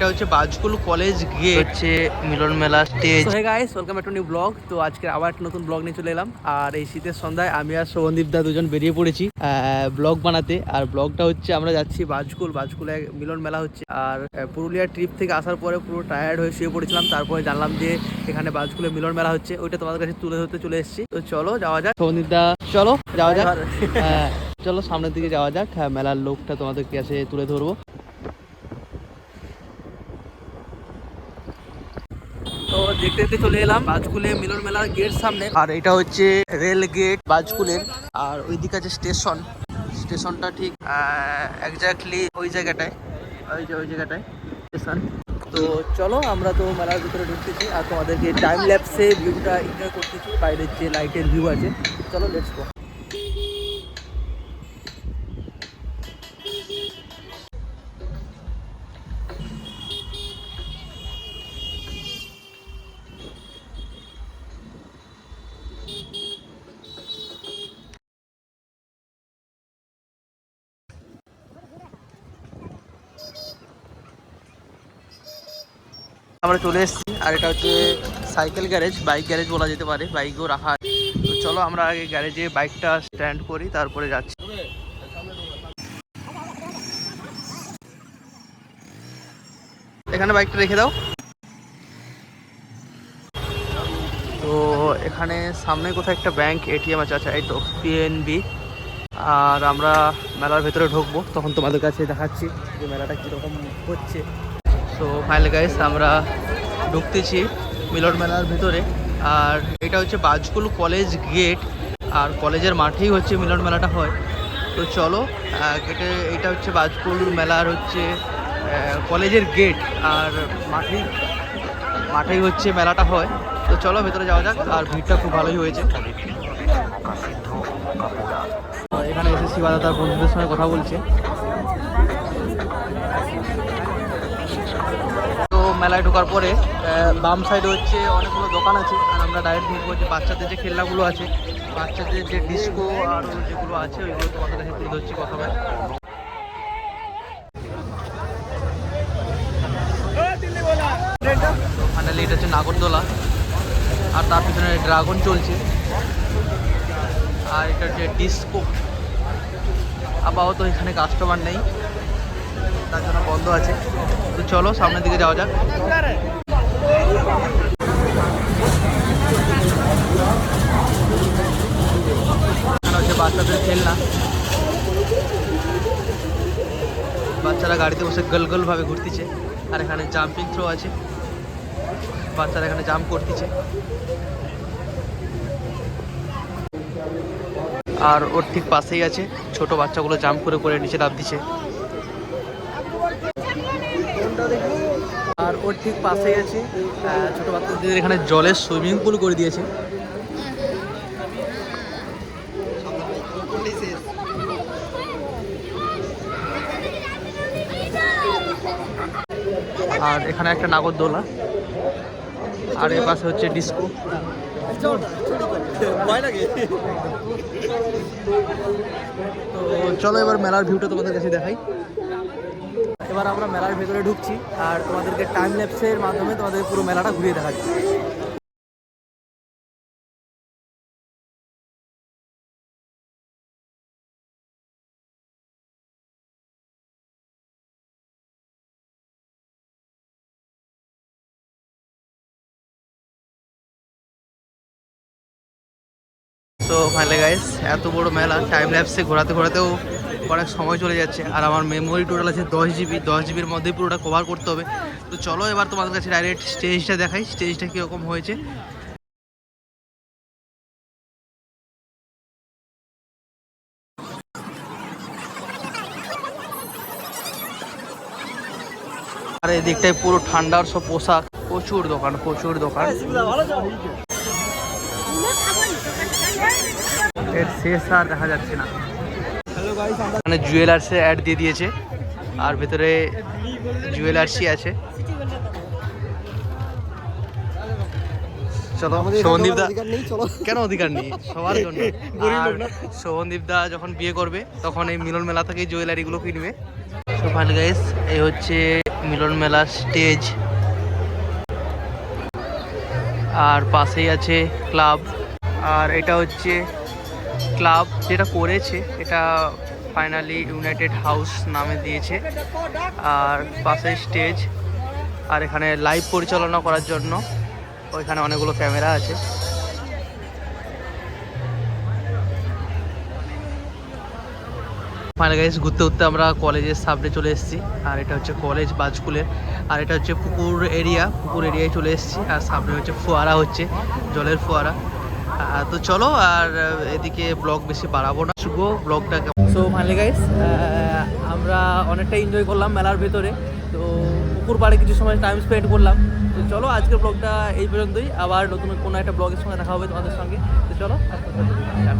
এটা হচ্ছে Bajkul college gate হচ্ছে মিলন মেলা stage hey guys welcome to new blog তো আজকে আবার একটা নতুন ব্লগ নিয়ে চলে এলাম। আর এই শীতের সন্ধ্যায় আমি আর শোভনদীপ দা দুজন বেরিয়ে পড়েছি ব্লগ বানাতে। আর ব্লগটা হচ্ছে আমরা যাচ্ছি বাজকুল। বাজকুলে মিলন মেলা হচ্ছে। আর পুরুলিয়া ট্রিপ থেকে আসার পরে পুরো টায়ার্ড হয়ে শুয়ে পড়েছিলাম। তারপরে জানলাম যে এখানে বাজকুলে মিলন মেলা হচ্ছে। ওইটা তোমাদের কাছে তুলে ধরতে চলে এসেছি। তো চলো যাওয়া যাক। শোভনদীপ দা চলো যাওয়া যাক। হ্যাঁ, চলো সামনের দিকে যাওয়া যাক। হ্যাঁ মেলার লোকটা তোমাদের কাছে তুলে ধরবো। দেখতে দেখতে চলে এলাম বাজকুলে মিলন মেলার গেট সামনে। আর এটা হচ্ছে রেল গেট বাজকুলের। আর ওইদিকে আছে স্টেশন। স্টেশনটা ঠিক একজাক্টলি ওই জায়গাটায়। ওই যে ওই জায়গাটায়, স্টেশন। তো চলো আমরা তো মেলার ভিতরে ঢুকতেছি আর তোমাদেরকে টাইম ল্যাপসে ভিউটা এনজয় করতেছি। বাইরের যে লাইটের ভিউ আছে। চলো লেটস গো আমরা চলে এসেছি, আর এটা হচ্ছে সাইকেল গ্যারেজ, বাইক গ্যারেজ বলা যেতে পারে, বাইকও রাখা। তো চলো আমরা আগে গ্যারেজে বাইকটা স্ট্যান্ড করি, তারপরে যাচ্ছি। এখানে বাইকটা রেখে দাও। তো এখানে সামনে কোথায় একটা ব্যাংক এটিএম আছে। আচ্ছা এই তো পিএনবি আর আমরা মেলার ভেতরে ঢুকবো, তখন তোমাদের কাছে দেখাচ্ছি যে মেলাটা কীরকম হচ্ছে। তো ফাইনাল গাইস আমরা ঢুকতেছি মিলন মেলার ভিতরে। আর এটা হচ্ছে বাজকুল কলেজ গেট। আর কলেজের মাঠেই হচ্ছে মিলন মেলাটা হয়। তো চলো গেটে, এটা হচ্ছে বাজকুল মেলার হচ্ছে কলেজের গেট। আর মাঠেই মাঠেই হচ্ছে মেলাটা হয়। তো চলো, ভেতরে যাওয়া যাক। আর ভিড়টা খুব ভালোই হয়েছে। এখানে এসে শিবাদা তার বন্ধুদের সঙ্গে কথা বলছে। তো মেলায় ঢোকার পরে বাম সাইডে হচ্ছে অনেকগুলো দোকান আছে, আর আমরা ডাইরেক্ট ঢুকবো যে বাচ্চাদের যে খেলনাগুলো আছে, বাচ্চাদের যে ডিস্কো আর যেগুলো আছে, ওইগুলো তোমাদের কাছে তুলে ধরছি প্রথমে ফাইনালি এটা হচ্ছে নাগরদোলা, আর তার পিছনে ড্রাগন চলছে, আর এটা হচ্ছে ডিস্কো আপাতত এখানে কাস্টমার নেই। তার জন্য বন্ধ আছে। তো চলো, সামনের দিকে যাওয়া যাক। হচ্ছে বাচ্চাদের খেলনা। বাচ্চারা গাড়িতে বসে গল ভাবে ঘুরতেছে। আর এখানে জাম্পিং থ্রো আছে। বাচ্চারা এখানে জাম্প করতেছে। আর ওর ঠিক পাশেই আছে। ছোট বাচ্চাগুলো জাম্প করে করে নিচে লাভ দিচ্ছে আর ওর ঠিক আছে আহ, ছোট বাচ্চাদের এখানে জলের সুইমিং পুল করে দিয়েছে। আর এখানে একটা নাগরদোলা। আর এর পাশে হচ্ছে ডিস্কো। তো চলো এবার মেলার ভিউটা তোমাদের কাছে দেখাই। এবার আমরা মেলার ভেতরে ঢুকছি আর তোমাদেরকে টাইম ল্যাপসের মাধ্যমে তোমাদের পুরো মেলাটা ঘুরিয়ে দেখাচ্ছি। তো ফাইনালি গাইস এত বড় মেলা টাইম ল্যাপসে ঘোরাতে ঘোরাতেও অনেক সময় চলে যাচ্ছে। আর আমার মেমোরি টোটাল আছে দশ জিবি দশ জিবির মধ্যেই পুরোটা কভার করতে হবে। তো চলো এবার তোমাদের কাছে ডাইরেক্ট স্টেজটা দেখাই স্টেজটা কীরকম হয়েছে। আর এই দিকটায় পুরো ঠান্ডার সব পোশাক। প্রচুর দোকান প্রচুর দোকান। এর শেষ আর দেখা যাচ্ছে না। এখানে জুয়েলার্সে অ্যাড দিয়ে দিয়েছে আর ভেতরে জুয়েলার্সই আছে। চলো সোহনদীপ দা কেন অধিকার নেই? সবার জন্য। আর দা যখন বিয়ে করবে তখন এই মিলন মেলা থেকেই জুয়েলারি গুলো কিনবে। তো ফাইনাল গাইস এই হচ্ছে মিলন মেলা স্টেজ আর পাশেই আছে ক্লাব আর এটা হচ্ছে ক্লাব যেটা করেছে এটা ফাইনালি ইউনাইটেড হাউস নামে দিয়েছে। আর পাশে স্টেজ আর এখানে লাইভ পরিচালনা করার জন্য ওইখানে অনেকগুলো ক্যামেরা আছে। ফাইনাল গাইস ঘুরতে ঘুরতে আমরা কলেজের সামনে চলে এসেছি। আর এটা হচ্ছে কলেজ বাজকুলের আর এটা হচ্ছে পুকুর এরিয়া পুকুর এরিয়ায় চলে এসেছি। আর সামনে হচ্ছে ফোয়ারা হচ্ছে, জলের ফোয়ারা। তো চলো, আর এদিকে ব্লগ বেশি বাড়াবো না। শুভ ব্লগটা সো ফাইনালি গাইস আমরা অনেকটা এনজয় করলাম মেলার ভেতরে। তো, পুকুর পাড়ে কিছু সময় টাইম স্পেন্ড করলাম। তো চলো, আজকের ব্লগটা এই পর্যন্তই। আবার নতুন কোনো একটা ব্লগের সঙ্গে দেখা হবে তোমাদের সঙ্গে। তো চলো টাটা।